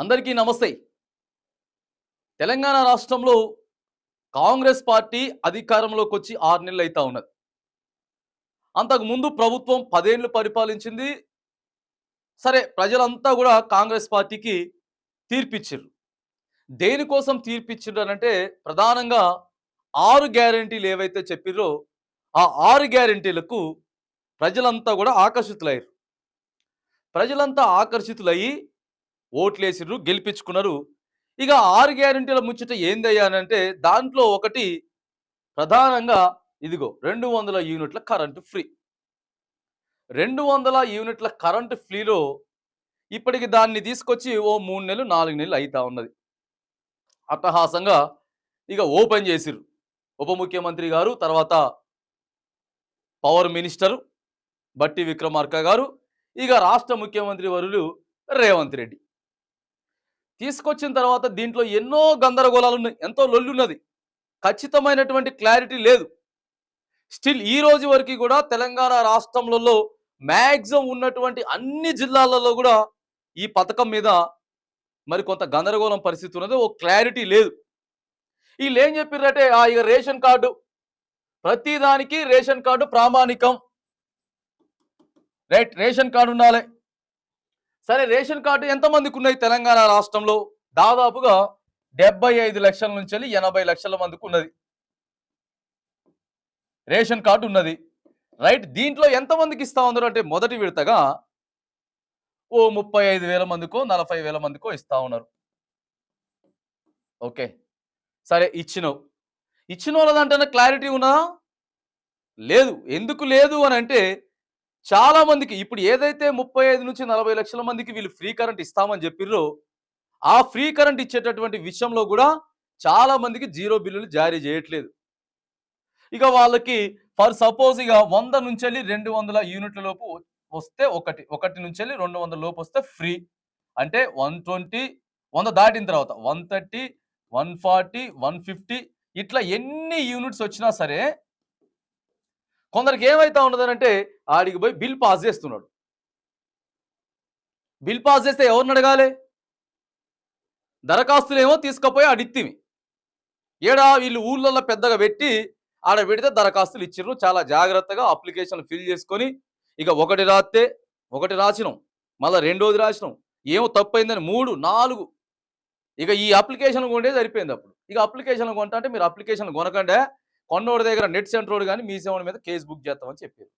అందరికీ నమస్తే. తెలంగాణ రాష్ట్రంలో కాంగ్రెస్ పార్టీ అధికారంలోకి వచ్చి ఆరు నెలలు అవుతా ఉన్నది. అంతకు ముందు ప్రభుత్వం పదేళ్ళు పరిపాలించింది. సరే ప్రజలంతా కూడా కాంగ్రెస్ పార్టీకి తీర్పిచ్చారు దేనికోసం తీర్పిచ్చిండ్రు అని అంటే ప్రధానంగా ఆరు గ్యారంటీలు ఏవైతే చెప్పిర్రో ఆ ఆరు గ్యారంటీలకు ప్రజలంతా కూడా ఆకర్షితులయ్యారు. ప్రజలంతా ఆకర్షితులయ్యి ఓట్లేసిర్రు గెలిపించుకున్నారు. ఇక ఆరు గ్యారంటీల ముచ్చట ఏందయ్యానంటే దాంట్లో ఒకటి ప్రధానంగా ఇదిగో రెండు వందల యూనిట్ల కరెంటు ఫ్రీ. రెండు వందల యూనిట్ల కరెంటు ఫ్రీలో ఇప్పటికి దాన్ని తీసుకొచ్చి ఓ మూడు నెలలు నాలుగు నెలలు అవుతా ఉన్నది. అట్టహాసంగా ఇక ఓపెన్ చేసిర్రు. ఉప ముఖ్యమంత్రి గారు తర్వాత పవర్ మినిస్టర్ బట్టి విక్రమార్క గారు ఇక రాష్ట్ర ముఖ్యమంత్రి వరులు రేవంత్ రెడ్డి. తీసుకొచ్చిన తర్వాత దీంట్లో ఎన్నో గందరగోళాలు ఉన్నాయి ఎంతో లొల్లున్నది. ఖచ్చితమైనటువంటి క్లారిటీ లేదు. స్టిల్ ఈ రోజు వరకు కూడా తెలంగాణ రాష్ట్రంలో మ్యాక్సిమం ఉన్నటువంటి అన్ని జిల్లాలలో కూడా ఈ పథకం మీద మరి కొంత గందరగోళం పరిస్థితి ఉన్నది ఓ క్లారిటీ లేదు. వీళ్ళు ఏం చెప్పారంటే ఆ ఇక రేషన్ కార్డు ప్రతిదానికి రేషన్ కార్డు ప్రామాణికం. రైట్ రేషన్ కార్డు ఉండాలి. సరే రేషన్ కార్డు ఎంతమందికి ఉన్నాయి తెలంగాణ రాష్ట్రంలో? దాదాపుగా డెబ్బై ఐదు లక్షల నుంచి వెళ్ళి ఎనభై లక్షల మందికి ఉన్నది రేషన్ కార్డు ఉన్నది. రైట్ దీంట్లో ఎంతమందికి ఇస్తా ఉన్నారు అంటే మొదటి విడతగా ఓ ముప్పై ఐదు వేల మందికో నలభై వేల మందికో ఇస్తా ఉన్నారు. ఓకే. సరే ఇచ్చినవు. ఇచ్చిన వాళ్ళదంటే క్లారిటీ ఉన్నదా లేదు. ఎందుకు లేదు అని అంటే చాలా మందికి ఇప్పుడు ఏదైతే ముప్పై ఐదు నుంచి నలభై లక్షల మందికి వీళ్ళు ఫ్రీ కరెంట్ ఇస్తామని చెప్పిర్రో ఆ ఫ్రీ కరెంట్ ఇచ్చేటటువంటి విషయంలో కూడా చాలా మందికి జీరో బిల్లులు జారీ చేయట్లేదు. ఇక వాళ్ళకి ఫర్ సపోజ్ ఇక వంద నుంచి వెళ్ళి రెండు వందల యూనిట్ల లోపు వస్తే ఒకటి ఒకటి నుంచి వెళ్ళి రెండు వందల లోపు వస్తే ఫ్రీ. అంటే వన్ ట్వంటీ వంద దాటిన తర్వాత one thirty one forty one fifty ఇట్లా ఎన్ని యూనిట్స్ వచ్చినా సరే కొందరికి ఏమైతా ఉన్నదనంటే ఆడికి పోయి బిల్ పాస్ చేస్తున్నాడు. బిల్ పాస్ చేస్తే ఎవరిని అడగాలి? దరఖాస్తులు ఏమో తీసుకుపోయి అడిత్తివి ఏడా వీళ్ళు ఊళ్ళల్లో పెద్దగా పెట్టి ఆడ పెడితే దరఖాస్తులు ఇచ్చిర్రు. చాలా జాగ్రత్తగా అప్లికేషన్లు ఫిల్ చేసుకొని ఇక ఒకటి రాస్తే ఒకటి రాసినాం. మళ్ళీ రెండోది రాసినాం. ఏమో తప్పైందని మూడు నాలుగు. ఇక ఈ అప్లికేషన్ కొంటే సరిపోయింది అప్పుడు. ఇక అప్లికేషన్ కొంటా అంటే మీరు అప్లికేషన్ కొనకండే కొన్నోడి దగ్గర నెట్ సెంటర్ కానీ మీ సేవల మీద కేసు బుక్ చేస్తామని చెప్పారు.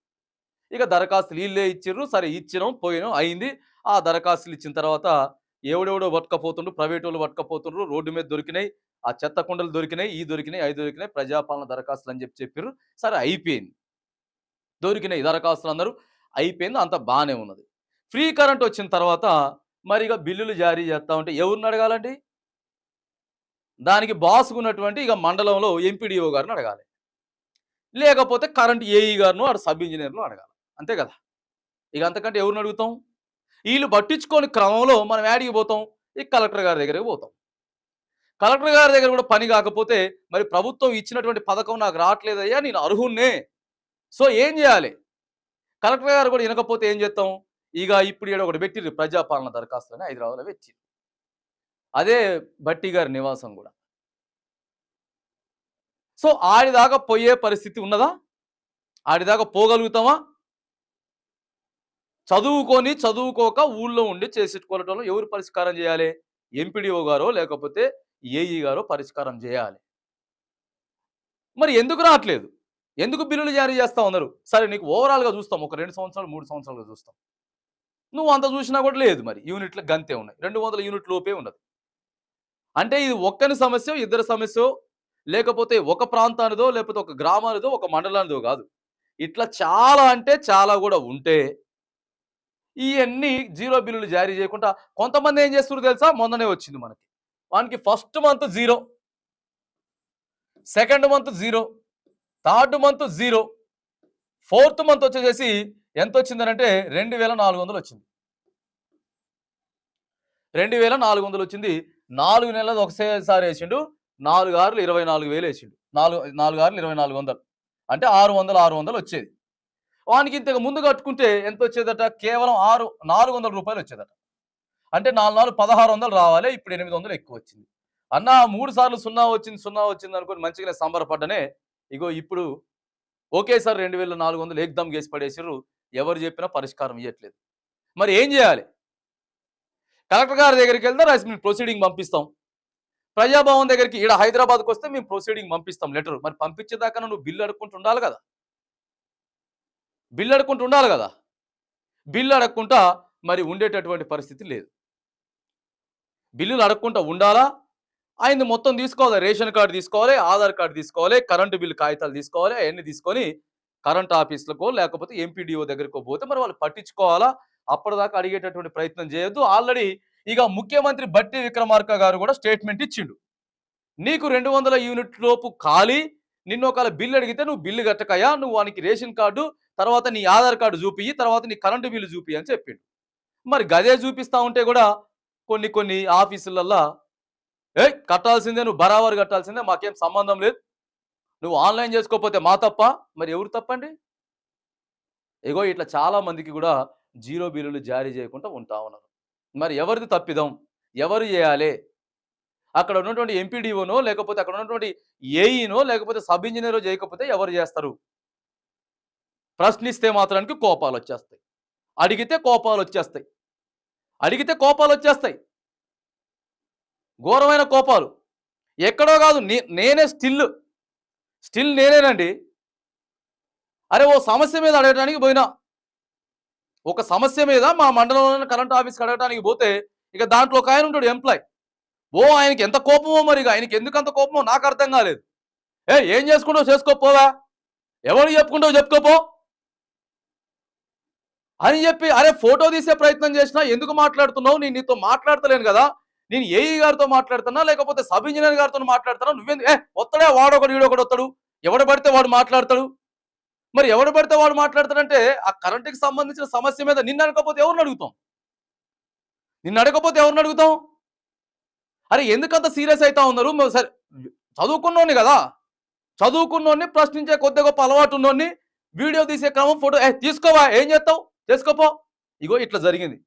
ఇక దరఖాస్తులు వీళ్ళే ఇచ్చిర్రు సరే ఇచ్చినాం పోయినాం అయింది. ఆ దరఖాస్తులు ఇచ్చిన తర్వాత ఎవడెవడో పట్టుకపోతుండ్రు ప్రైవేట్ వాళ్ళు పట్టుకపోతుండ్రు రోడ్డు మీద దొరికినాయి ఆ చెత్త కుండలు దొరికినాయి ఈ దొరికినాయి అవి దొరికినాయి ప్రజాపాలన దరఖాస్తులు అని చెప్పి చెప్పారు సరే అయిపోయింది. దొరికినాయి దరఖాస్తులు అందరూ అయిపోయింది అంత బాగానే ఉన్నది. ఫ్రీ కరెంట్ వచ్చిన తర్వాత మరి ఇక బిల్లులు జారీ చేస్తా ఉంటే ఎవరిని అడగాలండి? దానికి బాస్కు ఉన్నటువంటి ఇక మండలంలో ఎంపీడీఓ గారిని అడగాలి. లేకపోతే కరెంట్ ఏఈ గారిను అటు సబ్ ఇంజనీర్ను అడగాలి. అంతే కదా? ఇక అంతకంటే ఎవరిని అడుగుతాం? వీళ్ళు పట్టించుకోని క్రమంలో మనం యాడికి పోతాం? ఈ కలెక్టర్ గారి దగ్గరికి పోతాం. కలెక్టర్ గారి దగ్గర కూడా పని కాకపోతే మరి ప్రభుత్వం ఇచ్చినటువంటి పథకం నాకు రావట్లేదయ్యా నేను అర్హున్నే. సో ఏం చేయాలి? కలెక్టర్ గారు కూడా వినకపోతే ఏం చేస్తాం? ఇక ఇప్పుడు ఈడ ఒకటి పెట్టిర్రు ప్రజాపాలన దరఖాస్తులని హైదరాబాద్లో పెట్టి అదే భట్టి గారి నివాసం కూడా. సో ఆడిదాకా పోయే పరిస్థితి ఉన్నదా? ఆడిదాకా పోగలుగుతామా? చదువుకొని చదువుకోక ఊళ్ళో ఉండి చేసేట్టుకోవటంలో ఎవరు పరిష్కారం చేయాలి? ఎంపీడీఓ గారో లేకపోతే ఏఈ గారో పరిష్కారం చేయాలి. మరి ఎందుకు రావట్లేదు? ఎందుకు బిల్లులు జారీ చేస్తా ఉన్నారు? సరే నీకు ఓవరాల్గా చూస్తాం. ఒక రెండు సంవత్సరాలు మూడు సంవత్సరాలుగా చూస్తాం. నువ్వు అంత చూసినా కూడా లేదు మరి. యూనిట్ల గంతే ఉన్నాయి. రెండు వందల యూనిట్ లోపే ఉన్నది. అంటే ఇది ఒక్కని సమస్య ఇద్దరి సమస్య లేకపోతే ఒక ప్రాంతానిదో లేకపోతే ఒక గ్రామానిదో ఒక మండలానిదో కాదు. ఇట్లా చాలా అంటే చాలా కూడా ఉంటే ఇవన్నీ జీరో బిల్లులు జారీ చేయకుండా కొంతమంది ఏం చేస్తున్నారు తెలుసా? మొన్ననే వచ్చింది మనకి. వానికి first month zero. Second month zero. Third month zero. Fourth month వచ్చేసేసి ఎంత వచ్చిందనంటే రెండు వేల నాలుగు వందలు వచ్చింది. రెండు వేల నాలుగు వందలు వచ్చింది. నాలుగు నెలలు ఒకసారి వేసిండు నాలుగు ఆరులు ఇరవై నాలుగు వేలు వేసిండు. నాలుగు నాలుగు ఆరులు ఇరవై నాలుగు వందలు. అంటే ఆరు వందలు ఆరు వందలు వచ్చేది. వానికి ఇంతకు ముందు కట్టుకుంటే ఎంత వచ్చేదట? కేవలం ఆరు నాలుగు వందల రూపాయలు వచ్చేదట. అంటే నాలుగు నాలుగు పదహారు వందలు రావాలి ఇప్పుడు ఎనిమిది వందలు ఎక్కువ వచ్చింది. అన్న మూడు సార్లు సున్నా వచ్చింది సున్నా వచ్చింది అనుకుని మంచిగానే సంబరపడ్డనే ఇగో ఇప్పుడు ఒకేసారి రెండు వేల నాలుగు వందలు ఏకదమ్ గేసి పడేసారు ఎవరు చెప్పినా పరిష్కారం ఇవ్వట్లేదు మరి ఏం చేయాలి? కలెక్టర్ గారి దగ్గరికి వెళ్తే రైస్ మేము ప్రొసీడింగ్ పంపిస్తాం. ప్రజాభవన్ దగ్గరికి ఇక్కడ హైదరాబాద్కి వస్తే మేము ప్రొసీడింగ్ పంపిస్తాం లెటర్ మరి పంపించేదాకా నువ్వు బిల్లు అడుక్కుంటూ ఉండాలి కదా. బిల్లు అడుక్కుంటూ ఉండాలి కదా. బిల్లు అడగకుండా మరి ఉండేటటువంటి పరిస్థితి లేదు. బిల్లులు అడగకుండా ఉండాలా? ఆయన్ని మొత్తం తీసుకోవాలి. రేషన్ కార్డు తీసుకోవాలి ఆధార్ కార్డు తీసుకోవాలి కరెంటు బిల్లు కాగితాలు తీసుకోవాలి అవన్నీ తీసుకొని కరెంట్ ఆఫీసులకో లేకపోతే ఎంపీడీఓ దగ్గరకో పోతే మరి వాళ్ళు పట్టించుకోవాలా? అప్పటిదాకా అడిగేటటువంటి ప్రయత్నం చేయొద్దు. ఆల్రెడీ ఇక ముఖ్యమంత్రి బట్టి విక్రమార్క గారు కూడా స్టేట్మెంట్ ఇచ్చిండు. నీకు రెండు వందల యూనిట్ లోపు ఖాళీ నిన్ను ఒకవేళ బిల్లు అడిగితే నువ్వు బిల్లు కట్టకయా నువ్వు వానికి రేషన్ కార్డు తర్వాత నీ ఆధార్ కార్డు చూపి తర్వాత నీ కరెంటు బిల్లు చూపి అని చెప్పిండు. మరి గదే చూపిస్తా ఉంటే కూడా కొన్ని కొన్ని ఆఫీసులల్లో ఏ కట్టాల్సిందే నువ్వు బరాబరు కట్టాల్సిందే మాకేం సంబంధం లేదు. నువ్వు ఆన్లైన్ చేసుకోకపోతే మా తప్ప మరి ఎవరు తప్పండి? ఇగో ఇట్లా చాలా మందికి కూడా జీరో బిల్లులు జారీ చేయకుండా ఉంటా ఉన్నారు. మరి ఎవరిది తప్పిదం? ఎవరు చేయాలి? అక్కడ ఉన్నటువంటి ఎంపీడీఓనో లేకపోతే అక్కడ ఉన్నటువంటి ఏఈనో లేకపోతే సబ్ ఇంజనీరో చేయకపోతే ఎవరు చేస్తారు? ప్రశ్నిస్తే మాత్రానికి కోపాలు వచ్చేస్తాయి. అడిగితే కోపాలు వచ్చేస్తాయి. అడిగితే కోపాలు వచ్చేస్తాయి. ఘోరమైన కోపాలు. ఎక్కడో కాదు నే- నేనే స్టిల్. స్టిల్ నేనేనండి. అరే ఓ సమస్య మీద అడగడానికి పోయినా ఒక సమస్య మీద మా మండలంలోనే కరెంట్ ఆఫీస్కి అడగడానికి పోతే ఇక దాంట్లో ఒక ఆయన ఉంటాడు ఎంప్లాయ్. ఓ ఆయనకి ఎంత కోపమో మరి ఆయనకి ఎందుకు అంత కోపమో నాకు అర్థం కాలేదు. ఏ ఏం చేసుకుంటావు చేసుకోపోవా ఎవరు చెప్పుకుంటావు చెప్పుకోపో? అని చెప్పి అరే ఫోటో తీసే ప్రయత్నం చేసినా ఎందుకు మాట్లాడుతున్నావు? నేను నీతో మాట్లాడతలేను కదా. నేను ఏఈ గారితో మాట్లాడుతున్నా లేకపోతే సబ్ ఇంజనీర్ గారితో మాట్లాడుతున్నా? నువ్వేంది ఏ వస్తాడే? వాడొకడు ఈడొకడు వస్తాడు. ఎవడు పడితే వాడు మాట్లాడతాడు. మరి ఎవడు పడితే వాడు మాట్లాడతాడంటే ఆ కరెంటుకి సంబంధించిన సమస్య మీద నిన్ను అడగకపోతే ఎవరిని అడుగుతాం? నిన్ను అడగకపోతే ఎవరిని అడుగుతాం? అరే ఎందుకంత సీరియస్ అవుతా ఉన్నారు? సరే చదువుకున్నోని కదా. చదువుకున్నోడిని ప్రశ్నించే కొద్ది గొప్ప అలవాటు ఉన్నోడిని వీడియో తీసే క్రమం ఫోటో ఏ తీసుకోవా? ఏం చేస్తావు? చేసుకోపో. ఇగో ఇట్లా జరిగింది.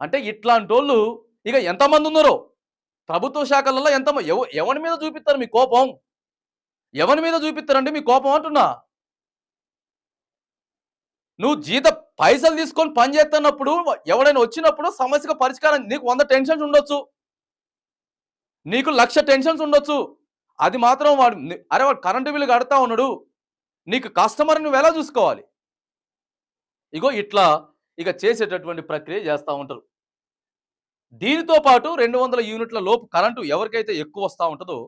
అంటే ఇట్లాంటి వాళ్ళు ఇక ఎంతమంది ఉన్నారో? ప్రభుత్వ శాఖలలో ఎంత ఎవరి మీద చూపిస్తారు మీ కోపం? ఎవరి మీద చూపిస్తారండి మీ కోపం అంటున్నా? నువ్వు జీత పైసలు తీసుకొని పని చేస్తున్నప్పుడు ఎవడైనా వచ్చినప్పుడు సమస్యకు పరిష్కారం నీకు వంద టెన్షన్స్ ఉండొచ్చు. నీకు లక్ష టెన్షన్స్ ఉండొచ్చు. అది మాత్రం వాడు అరే వాడు కరెంటు బిల్లు కడతా ఉన్నాడు. నీకు కస్టమర్ నువ్వు ఎలా చూసుకోవాలి? ఇగో ఇట్లా ఇక చేసేటటువంటి ప్రక్రియ చేస్తూ ఉంటారు. దీనితో పాటు రెండు వందల యూనిట్ల లోపు కరెంటు ఎవరికైతే ఎక్కువ వస్తూ ఉంటుందో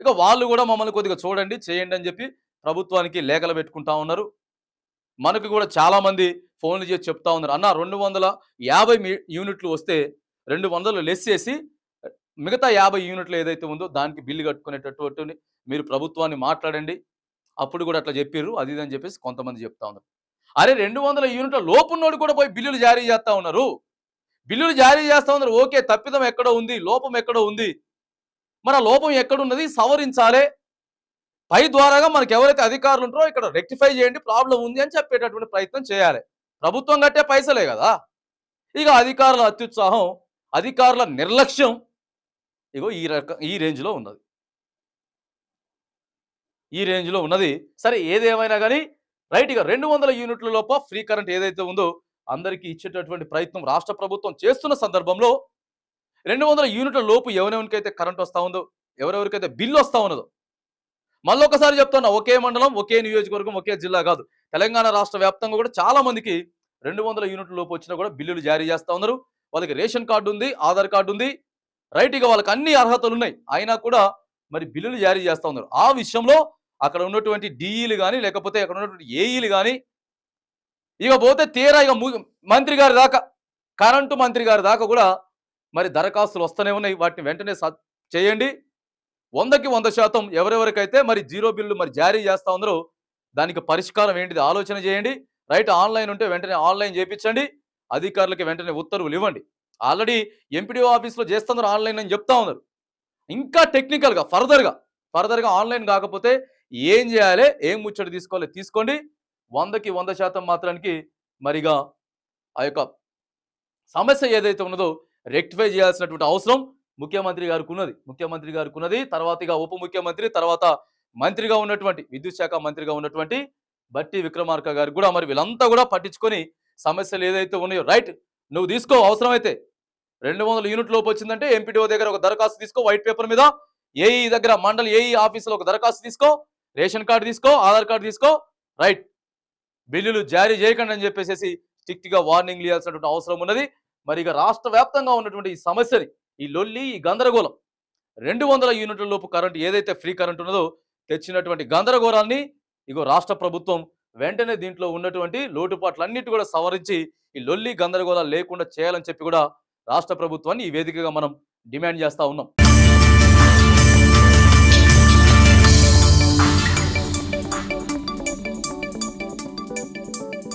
ఇక వాళ్ళు కూడా మమ్మల్ని కొద్దిగా చూడండి చేయండి అని చెప్పి ప్రభుత్వానికి లేఖలు పెట్టుకుంటా ఉన్నారు. మనకు కూడా చాలామంది ఫోన్లు చేసి చెప్తా ఉన్నారు. అన్న రెండు వందల యాభై యూనిట్లు వస్తే రెండు వందలు లెస్ చేసి మిగతా యాభై యూనిట్లు ఏదైతే ఉందో దానికి బిల్లు కట్టుకునేటటువంటి మీరు ప్రభుత్వాన్ని మాట్లాడండి. అప్పుడు కూడా అట్లా చెప్పారు అది ఇది అని చెప్పేసి కొంతమంది చెప్తా ఉన్నారు. అరే రెండు వందల యూనిట్ల లోపున్నోడు కూడా పోయి బిల్లులు జారీ చేస్తా ఉన్నారు. బిల్లులు జారీ చేస్తా ఉన్నారు. ఓకే తప్పిదం ఎక్కడో ఉంది లోపం ఎక్కడ ఉంది. మన లోపం ఎక్కడున్నది సవరించాలే. పై ద్వారాగా మనకి ఎవరైతే అధికారులు ఉంటారో ఇక్కడ రెక్టిఫై చేయండి ప్రాబ్లం ఉంది అని చెప్పేటటువంటి ప్రయత్నం చేయాలి. ప్రభుత్వం కట్టే పైసలే కదా. ఇక అధికారుల అత్యుత్సాహం అధికారుల నిర్లక్ష్యం ఇగో ఈ రక ఈ రేంజ్లో ఉన్నది. ఈ రేంజ్లో ఉన్నది. సరే ఏదేమైనా కానీ రైట్ ఇక రెండు వందల యూనిట్ల లోప ఫ్రీ కరెంట్ ఏదైతే ఉందో అందరికీ ఇచ్చేటటువంటి ప్రయత్నం రాష్ట్ర ప్రభుత్వం చేస్తున్న సందర్భంలో రెండు వందల యూనిట్ల లోపు ఎవరెవరికైతే కరెంట్ వస్తూ ఉందో ఎవరెవరికైతే బిల్లు వస్తూ ఉన్నదో మళ్ళీ ఒకసారి చెప్తున్నా ఒకే మండలం ఒకే నియోజకవర్గం ఒకే జిల్లా కాదు. తెలంగాణ రాష్ట్ర వ్యాప్తంగా కూడా చాలా మందికి రెండు వందల యూనిట్ల లోపు వచ్చినా కూడా బిల్లులు జారీ చేస్తూ ఉన్నారు. వాళ్ళకి రేషన్ కార్డు ఉంది ఆధార్ కార్డు ఉంది. రైట్ ఇక వాళ్ళకి అన్ని అర్హతలు ఉన్నాయి. అయినా కూడా మరి బిల్లులు జారీ చేస్తా ఉన్నారు. ఆ విషయంలో అక్కడ ఉన్నటువంటి డిఈలు కానీ లేకపోతే అక్కడ ఉన్నటువంటి ఏఈలు కానీ ఇక పోతే తీరా ఇక మంత్రి గారి దాకా కరెంటు మంత్రి గారి దాకా కూడా మరి దరఖాస్తులు వస్తూనే ఉన్నాయి. వాటిని వెంటనే చేయండి. వందకి వంద శాతం ఎవరెవరికైతే మరి జీరో బిల్లు మరి జారీ చేస్తా ఉందరో దానికి పరిష్కారం ఏంటిది ఆలోచన చేయండి. రైట్ ఆన్లైన్ ఉంటే వెంటనే ఆన్లైన్ చేయించండి అధికారులకి వెంటనే ఉత్తర్వులు ఇవ్వండి. ఆల్రెడీ ఎంపీడీఓ ఆఫీస్లో చేస్తున్నారు ఆన్లైన్ అని చెప్తా ఉన్నారు. ఇంకా టెక్నికల్గా ఫర్దర్గా ఫర్దర్గా ఆన్లైన్ కాకపోతే ఏం చేయాలి ఏం ముచ్చట తీసుకోవాలి తీసుకోండి. వందకి వంద శాతం మాత్రానికి మరిగా ఆ యొక్క సమస్య ఏదైతే ఉన్నదో రెక్టిఫై చేయాల్సినటువంటి అవసరం. ముఖ్యమంత్రి గారికి ఉన్నది ముఖ్యమంత్రి గారికి ఉన్నది తర్వాత ఇక ఉప ముఖ్యమంత్రి తర్వాత మంత్రిగా ఉన్నటువంటి విద్యుత్ శాఖ మంత్రిగా ఉన్నటువంటి బట్టి విక్రమార్క గారు కూడా మరి వీళ్ళంతా కూడా పట్టించుకొని సమస్యలు ఏదైతే ఉన్నాయో రైట్ నువ్వు తీసుకో అవసరమైతే. రెండు వందల యూనిట్ లోపు వచ్చిందంటే ఎంపీడీఓ దగ్గర ఒక దరఖాస్తు తీసుకో వైట్ పేపర్ మీద. ఏఈ దగ్గర మండల్ ఏఈ ఆఫీసులో ఒక దరఖాస్తు తీసుకో రేషన్ కార్డు తీసుకో ఆధార్ కార్డు తీసుకో రైట్. బిల్లులు జారీ చేయకండి అని చెప్పేసి స్ట్రిక్ట్గా గా వార్నింగ్ ఇవ్వాల్సినటువంటి అవసరం ఉన్నది. మరి ఇక రాష్ట్ర వ్యాప్తంగా ఉన్నటువంటి ఈ సమస్యని ఈ లొల్లి ఈ గందరగోళం. రెండు వందల యూనిట్ల లోపు కరెంట్ ఏదైతే ఫ్రీ కరెంట్ ఉన్నదో తెచ్చినటువంటి గందరగోళాన్ని ఇగో రాష్ట్ర ప్రభుత్వం వెంటనే దీంట్లో ఉన్నటువంటి లోటుపాట్లన్నిటి కూడా సవరించి ఈ లొల్లి గందరగోళాలు లేకుండా చేయాలని చెప్పి కూడా రాష్ట్ర ప్రభుత్వాన్ని ఈ వేదికగా మనం డిమాండ్ చేస్తూ ఉన్నాం.